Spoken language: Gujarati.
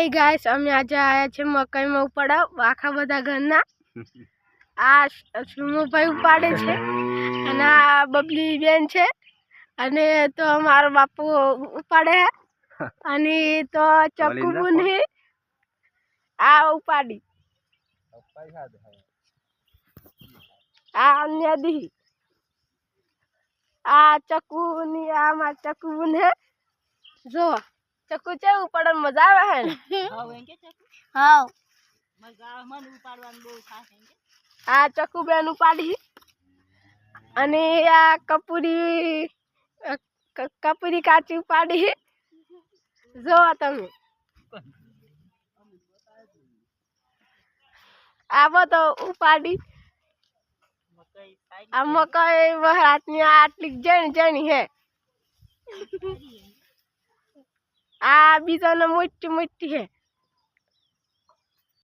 હે ગાઈસ અમે આજે આયા છે મકાઈમાં ઉપાડા આખા બધા ઘરના. આ સુમુભાઈ ઉપાડે છે અને આ બબલી બેન છે. અને તો મારો બાપુ ઉપાડે અને તો ચક્કુ બુની આ ઉપાડી. આ અન્ય દી. આ ચક્કુ ની આ મારા ચક્કુ બુન જો. ચક્કુ છે ઉપાડન મજા આવે હે હાવ આ ચક્કુ બેન ઉપાડી અને આ કપૂરી કપૂરી કાચી ઉપાડી જો તમે. આવો તો ઉપાડી. આ મકાઈ વહરાતની આટલી જણ જણી હે. આ બીજાને મોટી મોટી હે